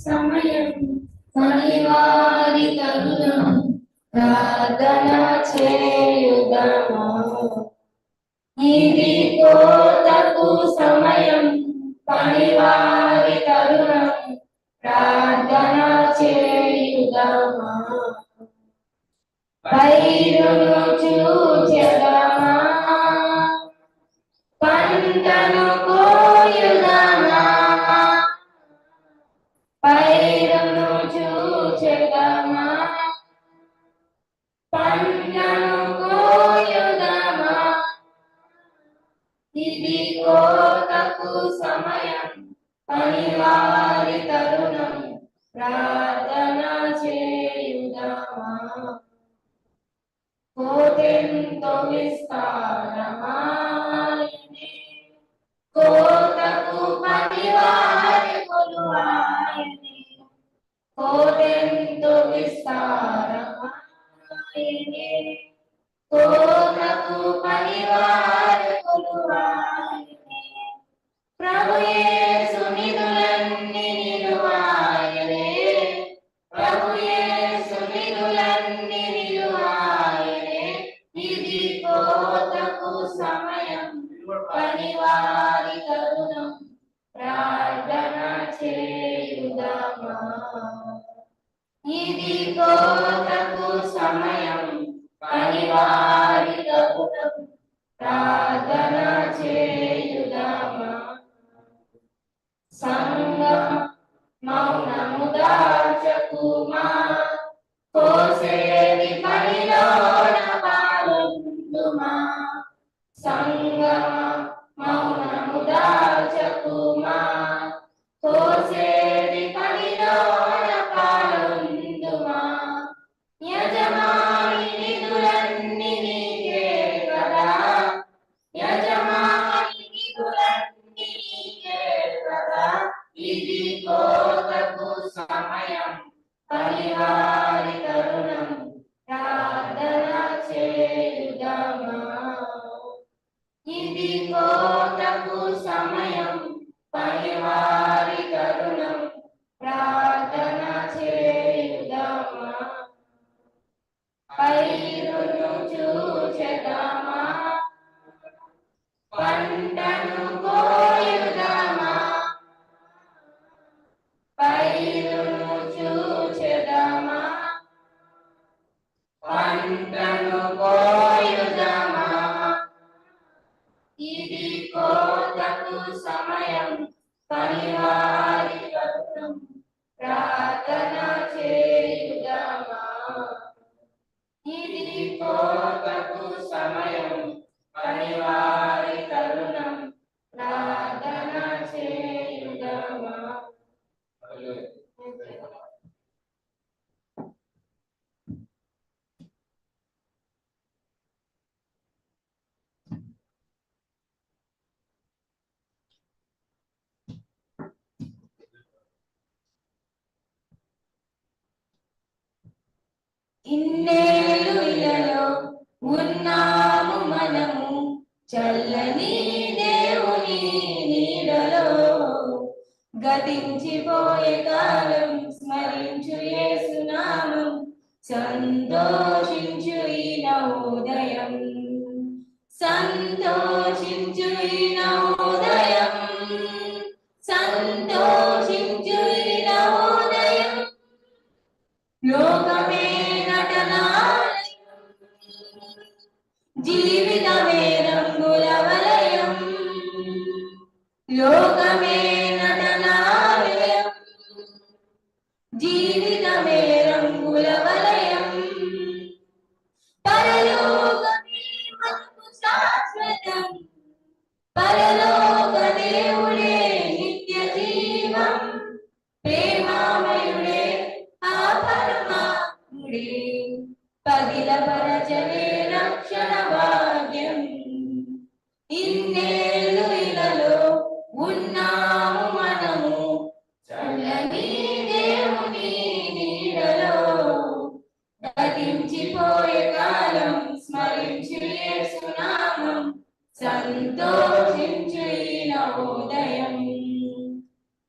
సమయం పనివారి కరుణం ప్రార్థన చేయుదమా ఇది కోతకు సమయం పనివారి చూచెదమా Cristo está amando. Corta tu patibar y tu estar amando. Tu patibar. ఇది కోటకు సమయం పరివారితకు ప్రార్థన సంగ మౌనము Lord, Santa down. ఇన్నేళ్ళు ఉన్నాము మనము. చల్లని దేవుని నీడలో గతించిపోయే కాలం స్మరించు యేసునామం. Santoshi Yo también. గతించిపోయే కాలం స్మరించు యేసునామం సంతోషించు ఈ నవోదయం.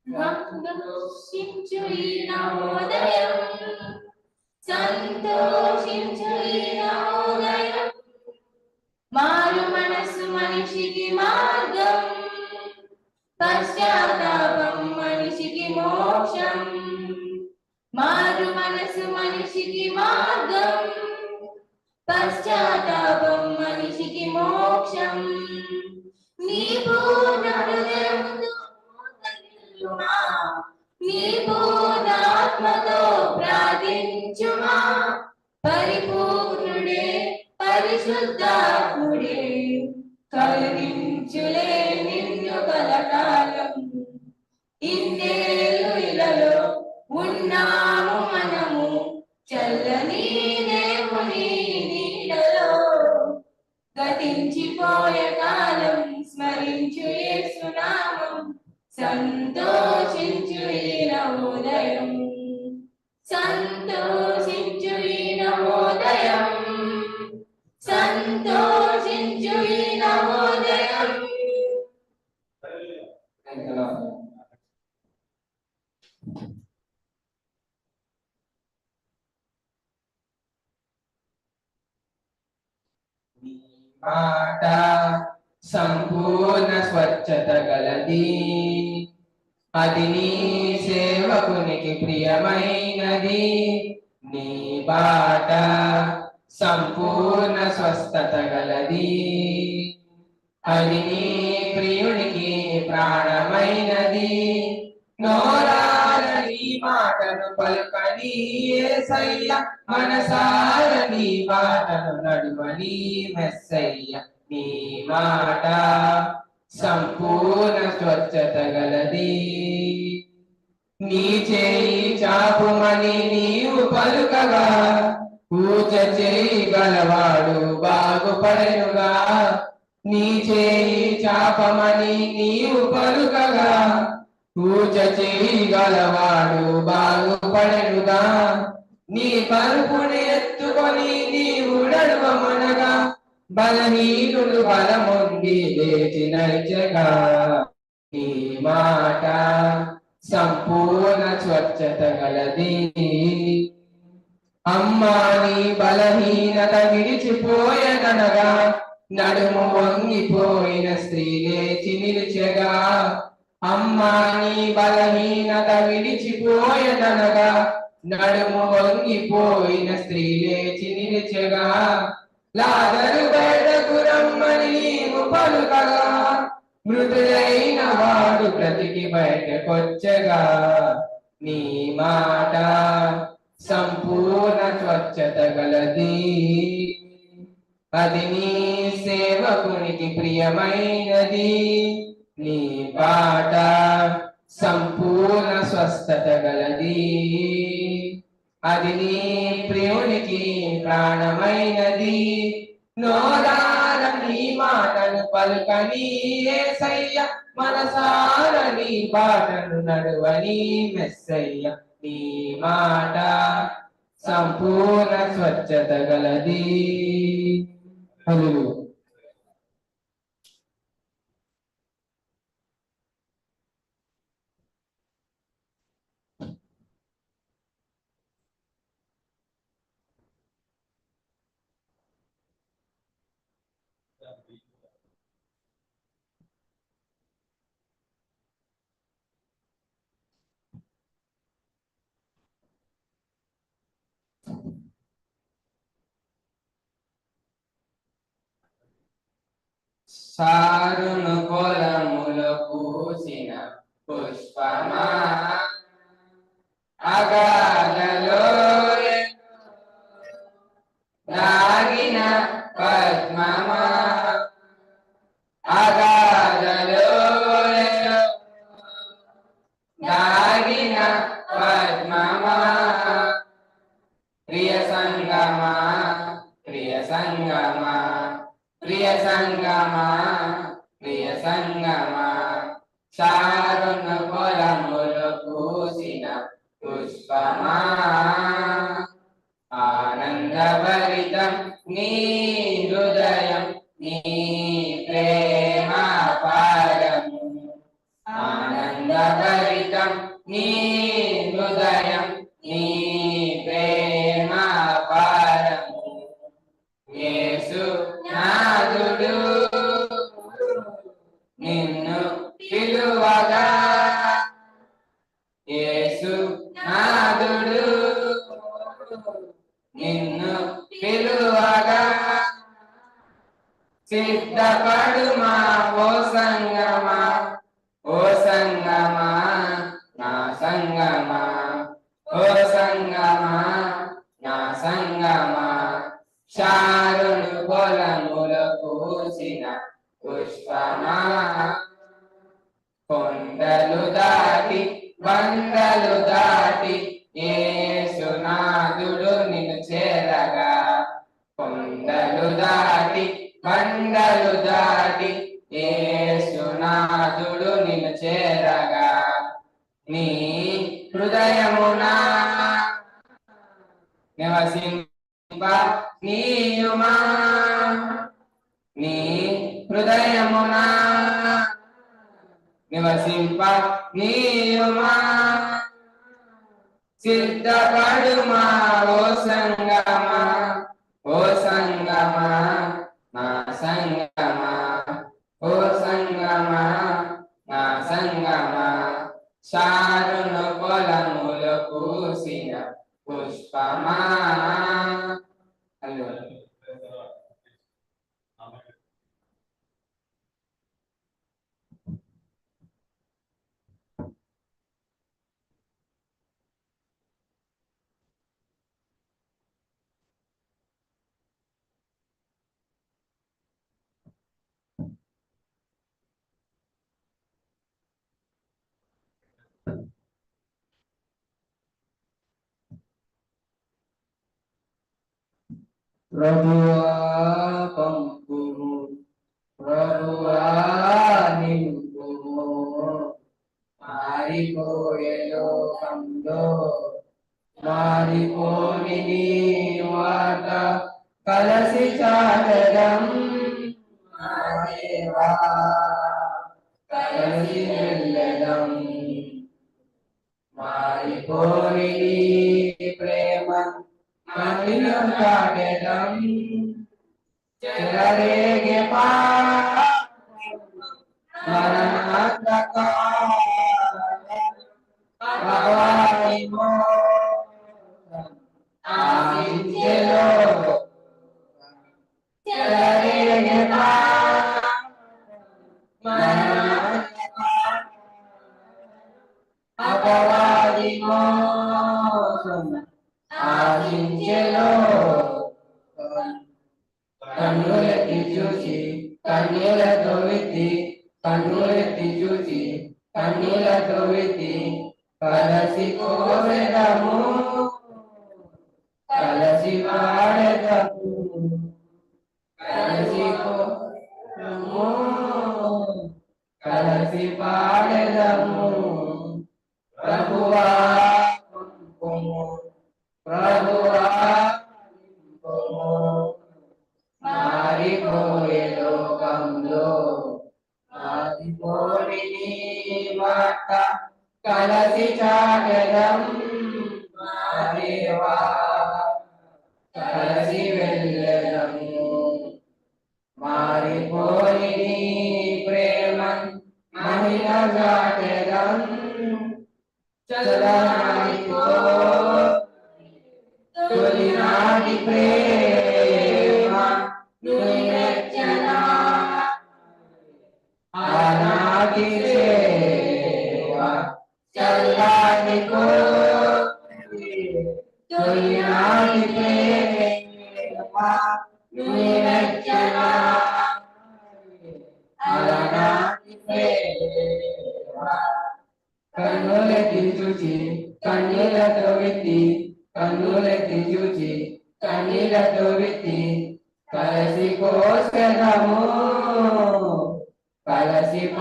సంతోషించు ఈ నవోదయం సంతోషించు ఈ నవోదయం. మారు మనసు మనిషికి మార్గం పశ్చాత్తాపం మనిషికి మోక్షం. మారు మనసు మనిషికి మార్గం పశ్చాత్తాపం మనిషికి మోక్షం. నీ పూర్ణ హృదయముతో నీ పూర్ణాత్మతో ప్రార్థించుమా? పరిపూర్ణుడే పరిశుద్ధాత్ముడే కలిగించులే నిన్ను కలకాలం ఇన్నేళ్ళు ఇలలో ఉన్నాము మనము. చల్లని దేవుని నీడలో గతించిపోయే కాలం స్మరించు సునామం సంతోషించు ఈ నవోదయం సంతోషించు ఈ నవోదయం సంతోషించు ఈ నవోదయం నీ మాట సంపూర్ణ స్వచ్ఛత గలది. అది నీ సేవకునికి ప్రియమైనది. నీ బాట సంపూర్ణ స్వస్థత గలది. అది నీ ప్రియునికి ప్రాణమైనది. నోరాల నీ మాటను పలుకని ఏసయ్య మనసార నీ బాటను నడువని మెస్సయ్య నీ మాట సంపూర్ణ స్వచ్ఛత గలది. నీ చేయి చాపుమని నీవు పలుకగా పూజ చేయి గలవాడు బాగుపడనుగా. నీ చేయి చాపమని నీవు పలుకగా పూజ చేయి గలవాడు బాగుపడెనుగా. నీ పరుపుని ఎత్తుకొని నీవు నడువమనగా. బలహీనులు బలముంది లేచి నడిచగా. నీ మాట సంపూర్ణ స్వచ్ఛత గలది. అమ్మా నీ బలహీనత విడిచిపోయదనగా. నడుము వంగిపోయిన స్త్రీ లేచి నిలిచగా. అమ్మా నీ బలహీనత విడిచిపోయదనగా నడుము వంగిపోయిన స్త్రీ లేచి నిలిచగా. లాదరు బయటకు రమ్మని నీవు పలుకగా మృతులైన వాడు బ్రతికి బయటకొచ్చగా. నీ మాట సంపూర్ణ స్వచ్ఛత గలది. అది నీ సేవకునికి ప్రియమైనది. నీ పాట సంపూర్ణ స్వస్థత గలది. అది నీ ప్రియునికి ప్రాణమైనది. నోరార నీ మాటను పలుకని ఏసయ్య మనసార నీ బాటను నడువని మెస్సయ్య నీ మాట సంపూర్ణ స్వచ్ఛత గలది. హలో సారును పొలములో పూసిన పుష్పమా సిద్ధపడుమా ఓ సంగమా ఓ సంగమా నా సంగమా ఓ సంగమా నా సంగమా. శారును పొలముల పూసిన పుష్పమా. కొండలు దాటి బండలు దాటి ఏ సునాదుడు ఏసునాథుడు నిన్ను చేరగా నీ హృదయమునా నివసింప నీయుమా. నీ హృదయమునా నివసింప నీయుమా. సిద్ధపడుమా ఓ సంగమా ఓ సంగమా నా సంగ ఓ సంగమా నా సంగమా చారును పొలములు పూసిన పుష్పమా హలో ప్రభువా పంపుము ప్రభువా నింపుము మారిపోయే లోకంలో మారిపోని నీ మాట కలసి చాటడం మా దేవా కలసి వెళ్ళడం మారిపోని నీ ప్రేమ मरियम का बेटम चले गे पा मरण का వాడెదము కలసి కోసము పాడెదము ప్రభువా ప్రభువా మారిపోయే లోకంలో మారిపోని మాట కలసి చాటడం चलनानि को तुलिनानि प्रेम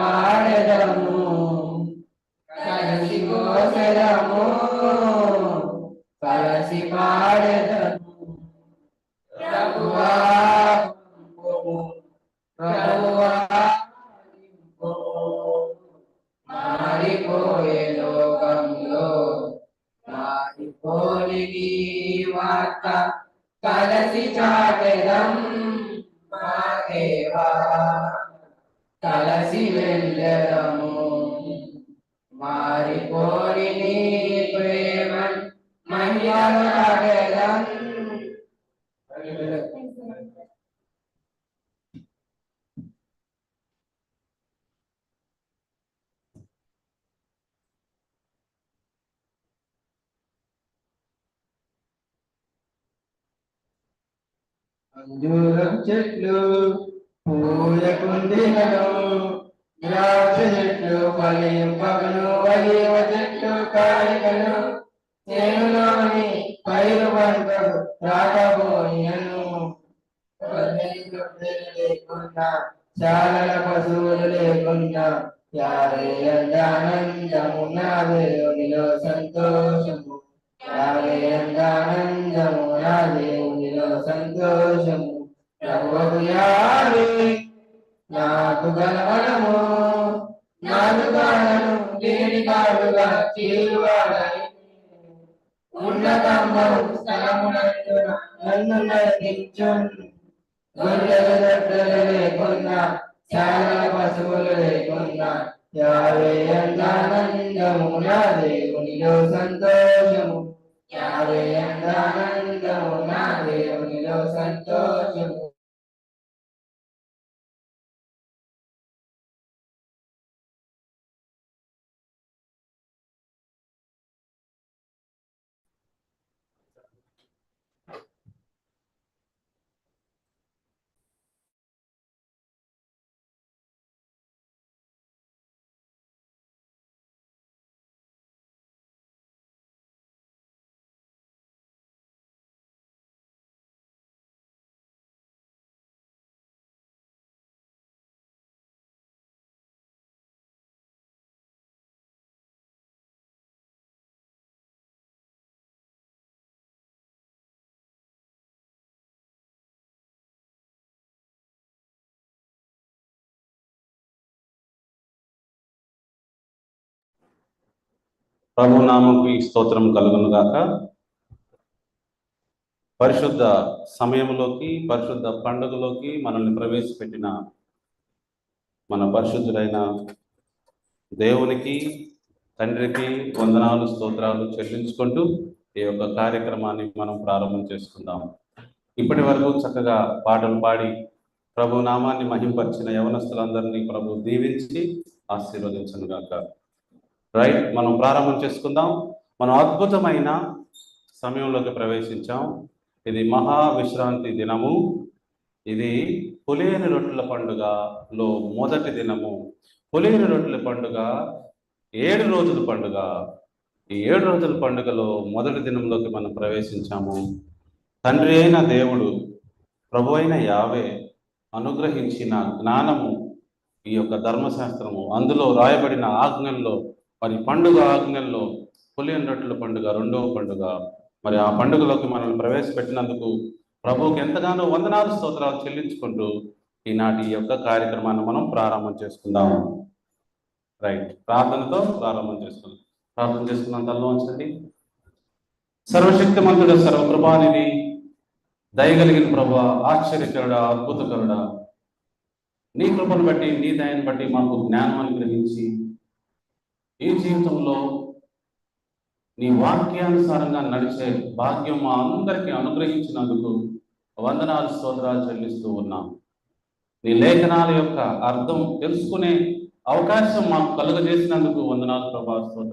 కలసి అంజూరం చెట్లు పూల ద్రాక్ష చెట్లు ఫలింపగను వలివ చెట్లు కాయగను చేనులోని పైరు పంటలు రాకపోయినను లేకుండా చాలా పశువులు లేకుండా యారే ఆనందము దేవునిలో సంతోషము గలవడము నాకు గానము లేని కాడుగా చీరువాడని ఉన్నతము స్థలమునందున నన్ను నడిపించున్ గొర్రెలు దొడ్డలు లేకున్నా చాలా పశువులు లేకున్నా యావే అందానందము నా దేవునిలో సంతోషము యావే అందానందము నా దేవునిలో సంతోషము ప్రభునామకు స్తోత్రం కలుగును గాక. పరిశుద్ధ సమయంలోకి పరిశుద్ధ పండుగలోకి మనల్ని ప్రవేశపెట్టిన మన పరిశుద్ధులైన దేవునికి తండ్రికి వందనాలు స్తోత్రాలు చెల్లించుకుంటూ ఈ యొక్క కార్యక్రమాన్ని మనం ప్రారంభం చేసుకుందాం. ఇప్పటి వరకు చక్కగా పాటలు పాడి ప్రభు నామాన్ని మహింపరిచిన యవనస్తులందరినీ ప్రభు దీవించి ఆశీర్వదించను గాక. రైట్ మనం ప్రారంభం చేసుకుందాం. మనం అద్భుతమైన సమయంలోకి ప్రవేశించాం. ఇది మహా విశ్రాంతి దినము. ఇది పులేని రొట్టెల పండుగలో మొదటి దినము. పులేని రొట్టెల పండుగ ఏడు రోజుల పండుగ. ఈ ఏడు రోజుల పండుగలో మొదటి దినంలోకి మనం ప్రవేశించాము. తండ్రి అయిన దేవుడు ప్రభు అయిన యావే అనుగ్రహించిన జ్ఞానము ఈ యొక్క ధర్మశాస్త్రము. అందులో రాయబడిన ఆజ్ఞల్లో మరి పండుగ ఆజ్ఞల్లో పులియన్ రొట్టెల పండుగ రెండవ పండుగ. మరి ఆ పండుగలోకి మనల్ని ప్రవేశపెట్టినందుకు ప్రభువుకి ఎంతగానో వందనాలు స్తోత్రాలు చెల్లించుకుంటూ ఈనాటి ఈ యొక్క కార్యక్రమాన్ని మనం ప్రారంభం చేసుకుందాము. రైట్. ప్రార్థనతో ప్రారంభం చేసుకుందాం. ప్రార్థన చేసుకున్నాం తల్లో ఉంచండి సర్వశక్తిమంతుడు సర్వకృపానిది దయగలిగిన ప్రభు ఆశ్చర్యకరుడ అద్భుతకరుడ. నీ కృపను బట్టి నీ దయను బట్టి మాకు జ్ఞానం అనుగ్రహించి ఈ జీవితంలో నీ వాక్యానుసారంగా నడిచే భాగ్యం మా అందరికీ అనుగ్రహించినందుకు వందనాలు స్తోత్రాలు చెల్లిస్తూ ఉన్నాం. నీ లేఖనాల యొక్క అర్థం తెలుసుకునే అవకాశం మాకు కలుగజేసినందుకు వందనాలు ప్రభా స్తోత్రం